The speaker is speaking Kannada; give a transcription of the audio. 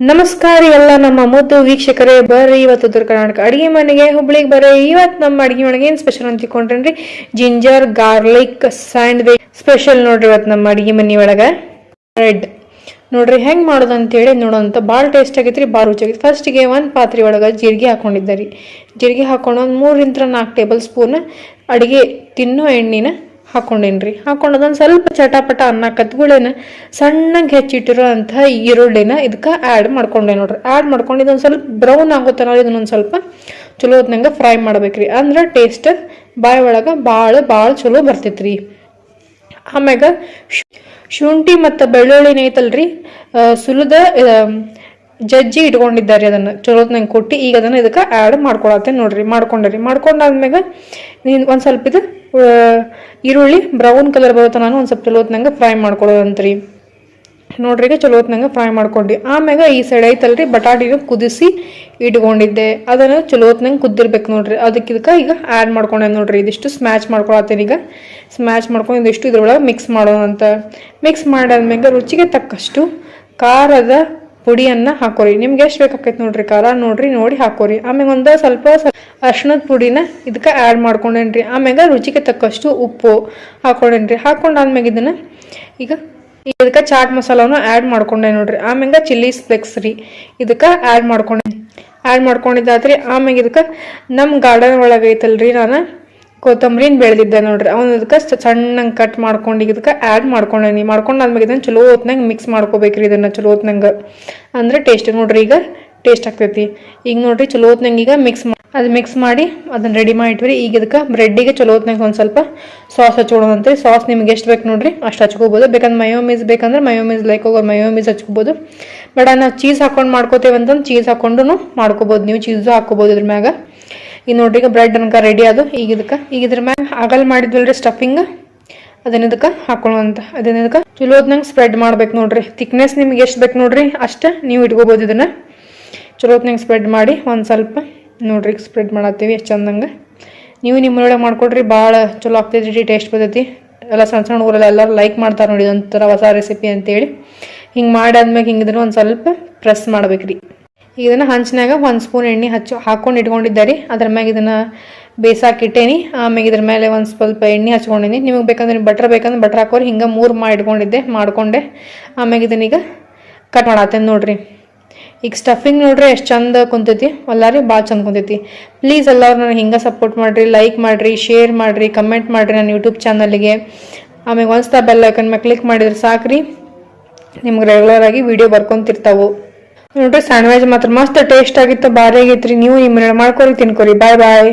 ನಮಸ್ಕಾರ ಎಲ್ಲ ನಮ್ಮ ಮುದ್ದು ವೀಕ್ಷಕರೇ, ಬರ್ರಿ ಇವತ್ತು ಉತ್ತರ ಕರ್ನಾಟಕ ಅಡಿಗೆ ಮನೆಗೆ, ಹುಬ್ಳಿಗೆ ಬರ್ರಿ. ಇವತ್ತು ನಮ್ಮ ಅಡಿಗೆ ಮನೆಗೆ ಏನು ಸ್ಪೆಷಲ್ ಅಂತ ತಿಳ್ಕೊಂಡ್ರಿ ಜಿಂಜರ್ ಗಾರ್ಲಿಕ್ ಸ್ಯಾಂಡ್ವಿಚ್ ಸ್ಪೆಷಲ್ ನೋಡ್ರಿ ಇವತ್ತು ನಮ್ಮ ಅಡಿಗೆ ಮನೆ ಒಳಗೆ. ರೆಡ್ ನೋಡ್ರಿ ಹೆಂಗ್ ಮಾಡೋದು ಅಂತೇಳಿ ನೋಡೋಂತ ಭಾಳ ಟೇಸ್ಟ್ ಆಗೈತ್ರಿ, ಭಾಳ ಆಗೈತಿ ಫಸ್ಟಿಗೆ ಒಂದು ಪಾತ್ರೆ ಒಳಗೆ ಜೀರಿಗೆ ಹಾಕೊಂಡಿದ್ದೆ ರೀ. ಜೀರಿಗೆ ಹಾಕೊಂಡು ಒಂದು ಮೂರಿಂದ ನಾಲ್ಕು ಟೇಬಲ್ ಸ್ಪೂನ್ ಅಡಿಗೆ ತಿನ್ನೋ ಎಣ್ಣೆನ ಹಾಕೊಂಡೇನ್ರಿ? ಹಾಕೊಂಡು ಅದೊಂದು ಸ್ವಲ್ಪ ಚಟಾಪಟ ಅನ್ನ ಕತ್ಗುಳೇನ ಸಣ್ಣಗೆ ಹೆಚ್ಚಿಟ್ಟಿರೋ ಅಂಥ ಈರುಳ್ಳಿನ ಇದಕ್ಕೆ ಆ್ಯಡ್ ಮಾಡ್ಕೊಂಡೆ ನೋಡ್ರಿ. ಆ್ಯಡ್ ಮಾಡ್ಕೊಂಡು ಇದೊಂದು ಸ್ವಲ್ಪ ಬ್ರೌನ್ ಆಗುತ್ತಾನ ಇದನ್ನೊಂದು ಸ್ವಲ್ಪ ಚಲೋ ಹೊತ್ನಂಗೆ ಫ್ರೈ ಮಾಡ್ಬೇಕ್ರಿ. ಅಂದ್ರೆ ಟೇಸ್ಟ್ ಬಾಯಿ ಒಳಗೆ ಭಾಳ ಭಾಳ ಚಲೋ ಬರ್ತೈತ್ರಿ. ಆಮ್ಯಾಗ ಶುಂಠಿ ಮತ್ತು ಬೆಳ್ಳುಳ್ಳಿನ ಐತಲ್ರಿ ಸುಲದ ಜಜ್ಜಿ ಇಟ್ಕೊಂಡಿದ್ದಾರೆ ಅದನ್ನು ಚಲೋತ್ನಂಗೆ ನಂಗೆ ಕೊಟ್ಟು ಈಗ ಅದನ್ನು ಇದಕ್ಕೆ ಆ್ಯಡ್ ಮಾಡ್ಕೊಳತ್ತೆ ನೋಡ್ರಿ, ಮಾಡ್ಕೊಂಡ್ರಿ. ಮಾಡ್ಕೊಂಡಾದ್ಮ್ಯಾಗ ನೀನು ಒಂದು ಸ್ವಲ್ಪ ಇದು ಈರುಳ್ಳಿ ಬ್ರೌನ್ ಕಲರ್ ಬರುತ್ತೆ ನಾನು ಒಂದು ಸ್ವಲ್ಪ ಚಲೋತ್ನಂಗೆ ಫ್ರೈ ಮಾಡ್ಕೊಳ್ಳೋದಂತ್ರಿ ನೋಡ್ರಿ ಈಗ ಚಲೋ ಹೊತ್ನಂಗೆ ಫ್ರೈ ಮಾಡ್ಕೊಂಡು. ಆಮ್ಯಾಗ ಈ ಸೈಡ್ ಐತಲ್ರಿ, ಬಟಾಟಿನ ಕುದಿಸಿ ಇಟ್ಕೊಂಡಿದ್ದೆ. ಅದನ್ನು ಚಲೋತ್ನಂಗೆ ಕುದ್ದಿರ್ಬೇಕು ನೋಡ್ರಿ. ಅದಕ್ಕೆ ಇದಕ್ಕೆ ಈಗ ಆ್ಯಡ್ ಮಾಡ್ಕೊಂಡೆ ನೋಡ್ರಿ. ಇದಿಷ್ಟು ಸ್ಮ್ಯಾಚ್ ಮಾಡ್ಕೊಳತ್ತೇನೆ ಈಗ. ಸ್ಮ್ಯಾಚ್ ಮಾಡ್ಕೊಂಡು ಇದಿಷ್ಟು ಇದ್ರೊಳಗೆ ಮಿಕ್ಸ್ ಮಾಡೋಣ ಅಂತ ಮಿಕ್ಸ್ ಮಾಡಾದ್ಮ್ಯಾಗ ರುಚಿಗೆ ತಕ್ಕಷ್ಟು ಖಾರದ ಪುಡಿಯನ್ನ ಹಾಕೋರಿ. ನಿಮ್ಗೆ ಎಷ್ಟು ಬೇಕಾಕೈತೆ ನೋಡ್ರಿ? ಖಾರ ನೋಡ್ರಿ, ನೋಡಿ ಹಾಕೋರಿ. ಆಮ್ಯಾಗ ಒಂದು ಸ್ವಲ್ಪ ಅರ್ಶಿಣದ ಪುಡಿನ ಇದಕ್ಕೆ ಆ್ಯಡ್ ಮಾಡ್ಕೊಂಡೇನ್ರಿ. ಆಮ್ಯಾಗ ರುಚಿಗೆ ತಕ್ಕಷ್ಟು ಉಪ್ಪು ಹಾಕೊಂಡೇನ್ರಿ. ಹಾಕೊಂಡಾದ್ಮ್ಯಾಗ ಇದನ್ನ ಈಗ ಇದಕ್ಕೆ ಚಾಟ್ ಮಸಾಲಾನು ಆ್ಯಡ್ ಮಾಡ್ಕೊಂಡೆ ನೋಡ್ರಿ. ಆಮ್ಯಾಗ ಚಿಲ್ಲಿ ಫ್ಲೆಕ್ಸ್ ರೀ. ಇದಕ್ಕೆ ಆ್ಯಡ್ ಮಾಡ್ಕೊಂಡೆ ಆ್ಯಡ್ ಮಾಡ್ಕೊಂಡಿದ್ದಾತ್ರಿ ಆಮ್ಯಾಗ ಇದಕ್ಕೆ ನಮ್ಮ ಗಾರ್ಡನ್ ಒಳಗೈತಲ್ರಿ ನಾನು. ಕೊತ್ತಂಬರಿನ ಬೆಳೆದಿದ್ದೆ ನೋಡ್ರಿ. ಅವ್ನು ಅದಕ್ಕೆ ಸಣ್ಣಂಗೆ ಕಟ್ ಮಾಡ್ಕೊಂಡು ಇದಕ್ಕೆ ಆ್ಯಡ್ ಮಾಡ್ಕೊಂಡೀನಿ ಮಾಡ್ಕೊಂಡು ಆದ್ಮೇಲೆ ಇದನ್ನು ಚಲೋ ಹೊತ್ನಂಗೆ ಮಿಕ್ಸ್ ಮಾಡ್ಕೋಬೇಕ್ರಿ ಇದನ್ನು ಚಲೋ ಹೊತ್ನಂಗೆ. ಅಂದ್ರೆ ಟೇಸ್ಟ್ ನೋಡ್ರಿ ಈಗ ಟೇಸ್ಟ್ ಆಗ್ತೈತಿ. ಈಗ ನೋಡ್ರಿ ಚಲೋ ಹೊತ್ನಂಗೆ ಈಗ ಮಿಕ್ಸ್ ಅದು ಮಿಕ್ಸ್ ಮಾಡಿ ಅದನ್ನ ರೆಡಿ ಮಾಡಿಟ್ವಿ ಈಗ ಇದಕ್ಕೆ ಬ್ರೆಡ್ಡಿಗೆ ಚಲೋ ಹೊತ್ನಾಗ ಒಂದು ಸ್ವಲ್ಪ ಸಾಸ್ ಹಚ್ಕೊಳೋದಂತೆ ಸಾಸ್ ನಿಮ್ಗೆ ಎಷ್ಟು ಬೇಕು ನೋಡ್ರಿ ಅಷ್ಟು ಹಚ್ಕೋಬೋದು. ಬೇಕಂದ್ರೆ ಮಯೋಮೀಸ್ ಬೇಕಂದ್ರೆ ಮಯೋಮೀಸ್ ಲೈಕ್ ಹೋಗೋ ಮಯೋಮೀಸ್ ಹಚ್ಕೋಬೋದು. ಬೇಡ, ನಾವು ಚೀಸ್ ಹಾಕೊಂಡು ಮಾಡ್ಕೋತೇವೆ ಅಂತಂದು ಚೀಸ್ ಹಾಕೊಂಡು ಮಾಡ್ಕೋಬೋದು. ನೀವು ಚೀಸು ಹಾಕ್ಕೋಬೋದು ಇದ್ರ ಮ್ಯಾಗ. ಈಗ ನೋಡ್ರಿ, ಈಗ ಬ್ರೆಡ್ ಅನ್ಕ ರೆಡಿ ಅದು. ಈಗ ಇದಕ್ಕೆ, ಈಗ ಇದ್ರ ಮ್ಯಾಗ ಆಗಲ್ ಮಾಡಿದ್ವಲ್ರಿ ಸ್ಟಫಿಂಗ್ ಅದನ್ನ ಇದಕ್ಕೆ ಹಾಕೊಳ್ಳುವಂತ ಅದನ್ನ ಇದಕ್ಕೆ ಚಲೋ ಹೊತ್ನಂಗೆ ಸ್ಪ್ರೆಡ್ ಮಾಡ್ಬೇಕು ನೋಡ್ರಿ. ಥಿಕ್ನೆಸ್ ನಿಮ್ಗೆ ಎಷ್ಟು ಬೇಕು ನೋಡ್ರಿ, ಅಷ್ಟೇ ನೀವು ಇಟ್ಕೋಬೋದು ಇದನ್ನ. ಚಲೋ ಹೊತ್ನಂಗೆ ಸ್ಪ್ರೆಡ್ ಮಾಡಿ ಒಂದು ಸ್ವಲ್ಪ ನೋಡ್ರಿ ಸ್ಪ್ರೆಡ್ ಮಾಡತ್ತೀವಿ ಎಷ್ಟು ಚಂದಂಗೆ. ನೀವು ನಿಮ್ಮೊಳಗೆ ಮಾಡ್ಕೊಡ್ರಿ, ಭಾಳ ಚಲೋ ಆಗ್ತೈತಿ ಟೇಸ್ಟ್ ಬರ್ತೈತಿ. ಎಲ್ಲ ಸಣ್ಣ ಸಣ್ಣ ಊರೆಲ್ಲ ಎಲ್ಲರೂ ಲೈಕ್ ಮಾಡ್ತಾರೆ ನೋಡಿ ಒಂಥರ ಹೊಸ ರೆಸಿಪಿ ಅಂತೇಳಿ. ಹಿಂಗೆ ಮಾಡಿ ಆದ್ಮೇಲೆ ಹಿಂಗಿದ್ರೆ ಒಂದು ಸ್ವಲ್ಪ ಪ್ರೆಸ್ ಮಾಡ್ಬೇಕ್ರಿ. ಈಗ ಇದನ್ನ ಹಂಚಿನಾಗ ಒಂದು ಸ್ಪೂನ್ ಎಣ್ಣೆ ಹಚ್ಚಿ, ಹಾಕ್ಕೊಂಡು ಇಟ್ಕೊಂಡಿದ್ದೆ ರೀ. ಅದ್ರ ಮ್ಯಾಗ ಇದನ್ನು ಬೇಸಾಕಿಟ್ಟೇನಿ. ಆಮ್ಯಾಗ ಇದ್ರ ಮೇಲೆ ಒಂದು ಸ್ವಲ್ಪ ಎಣ್ಣೆ ಹಚ್ಕೊಂಡಿನಿ. ನಿಮಗೆ ಬೇಕಂದ್ರೆ ಬಟ್ರ್ ಬೇಕಂದ್ರೆ ಬಟ್ರ್ ಹಾಕೋರಿ. ಹಿಂಗೆ ಮೂರು ಮಾಡಿ ಇಟ್ಕೊಂಡಿದ್ದೆ, ಮಾಡಿಕೊಂಡೆ. ಆಮ್ಯಾಗ ಇದನ್ನೀಗ ಕಟ್ ಮಾಡತ್ತೇನೆ ನೋಡಿರಿ. ಈಗ ಸ್ಟಫಿಂಗ್ ನೋಡ್ರಿ ಎಷ್ಟು ಚಂದ ಕುಂತೈತಿ. ಎಲ್ಲಾರಿ ಭಾಳ ಚಂದ ಕುಂತೈತಿ. ಪ್ಲೀಸ್ ಎಲ್ಲರೂ ನನಗೆ ಹಿಂಗೆ ಸಪೋರ್ಟ್ ಮಾಡಿರಿ ಲೈಕ್ ಮಾಡಿರಿ ಶೇರ್ ಮಾಡಿರಿ ಕಮೆಂಟ್ ಮಾಡಿರಿ ನನ್ನ ಯೂಟ್ಯೂಬ್ ಚಾನಲ್ಗೆ ಆಮೇಲೆ ಒಂದು ಸ್ಟಾ ಬೆಲ್ ಐಕನ್ ಮೇಲೆ ಕ್ಲಿಕ್ ಮಾಡಿದ್ರೆ ಸಾಕ್ರಿ. ನಿಮ್ಗೆ ರೆಗ್ಯುಲರ್ ಆಗಿ ವಿಡಿಯೋ ಬರ್ಕೊಂತಿರ್ತಾವು. ನೋಡ್ರಿ ಸ್ಯಾಂಡ್ವಿಚ್ ಮಾತ್ರ. ಮಸ್ತ್ ಟೇಸ್ಟ್ ಆಗಿತ್ತು. ಭಾರಿ ಆಗೈತ್ರಿ ನೀವು ನಿಮ್ಮ ಮಾಡ್ಕೊರಿ ತಿನ್ಕೊರಿ. ಬಾಯ್ ಬಾಯ್